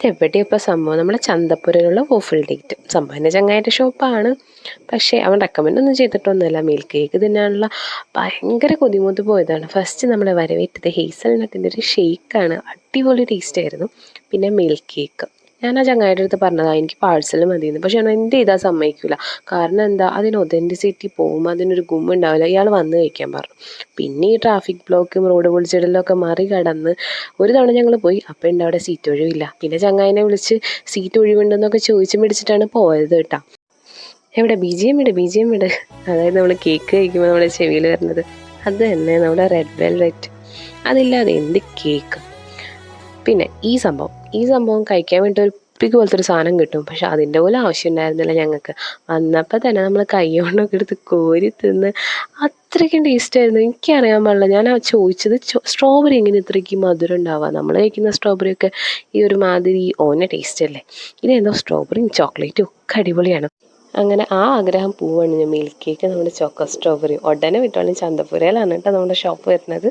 ഇതെവിടെ ഇപ്പോൾ സംഭവം? നമ്മളെ ചന്തപ്പുരയിലുള്ള വോഫിൾ ഡേറ്റ് സംഭവം എന്റെ ചങ്ങായിട്ട് ഷോപ്പാണ് പക്ഷേ അവൻ റെക്കമെൻഡ് ഒന്നും ചെയ്തിട്ടൊന്നുമില്ല. മിൽക്ക് കേക്ക് തിന്നാനുള്ള ഭയങ്കര കൊതിമുത്ത് പോയതാണ്. ഫസ്റ്റ് നമ്മൾ വരവേറ്റത് ഹേസൽ നട്ടിന്റെ ഒരു ഷേക്കാണ് അടിപൊളി ടേസ്റ്റ് ആയിരുന്നു. പിന്നെ മിൽക്ക് കേക്ക് ഞാൻ ആ ചങ്ങായിയുടെ അടുത്ത് പറഞ്ഞതാണ് എനിക്ക് പാഴ്സൽ മതിയെന്ന് പക്ഷെ അവൻ എന്ത് ചെയ്താൽ സമ്മതിക്കില്ല കാരണം എന്താ? അതിന് ഒതന്റിസിറ്റി പോകും അതിനൊരു ഗുമ്മ ഉണ്ടാവില്ല. ഇയാൾ വന്ന് കഴിക്കാൻ പറഞ്ഞു. പിന്നെ ഈ ട്രാഫിക് ബ്ലോക്കും റോഡ് പൊളിച്ചിടലൊക്കെ മറികടന്ന് ഒരു തവണ ഞങ്ങൾ പോയി. അപ്പം ഉണ്ട് അവിടെ സീറ്റ് ഒഴിവില്ല. പിന്നെ ചങ്ങായിനെ വിളിച്ച് സീറ്റ് ഒഴിവുണ്ടെന്നൊക്കെ ചോദിച്ചു മേടിച്ചിട്ടാണ് പോയത് കേട്ടോ. എവിടെ? ബി ജി എം ഇട് ബി ജി എം ഇട്. അതായത് നമ്മൾ കേക്ക് കഴിക്കുമ്പോൾ നമ്മുടെ ചെവിയിൽ വരുന്നത്. അത് തന്നെ നമ്മുടെ റെഡ് വെൽവെറ്റ് അതില്ലാതെ എന്ത് കേക്ക് പിന്നെ ഈ സംഭവം ഈ സംഭവം കഴിക്കാൻ വേണ്ടി ഒരു പിക്ക് പോലത്തെ ഒരു സാധനം കിട്ടും. പക്ഷെ അതിന്റെ പോലും ആവശ്യം ഉണ്ടായിരുന്നില്ല ഞങ്ങൾക്ക്. വന്നപ്പോൾ തന്നെ നമ്മൾ കൈ കൊണ്ടൊക്കെ എടുത്ത് കോരി തിന്ന് അത്രയ്ക്കും ടേസ്റ്റ് ആയിരുന്നു. എനിക്കറിയാൻ പാടില്ല. ഞാൻ ചോദിച്ചത് സ്ട്രോബെറി എങ്ങനെ ഇത്രയ്ക്ക് മധുരം ഉണ്ടാവുക? നമ്മൾ കഴിക്കുന്ന സ്ട്രോബെറി ഒക്കെ ഈ ഒരു മാതിരി ഓന ടേസ്റ്റ് അല്ലേ? ഇതെന്തോ സ്ട്രോബെറിയും ചോക്ലേറ്റും ഒക്കെ അടിപൊളിയാണ്. അങ്ങനെ ആ ആഗ്രഹം പോവാണ്. ഞാൻ മിൽക്ക് കേക്ക് നമ്മുടെ ചോക്കോ സ്ട്രോബെറി ഉടനെ വിട്ടോളി ചന്തപ്പുരയിലാണ് കേട്ടോ നമ്മുടെ ഷോപ്പ് വരുന്നത്.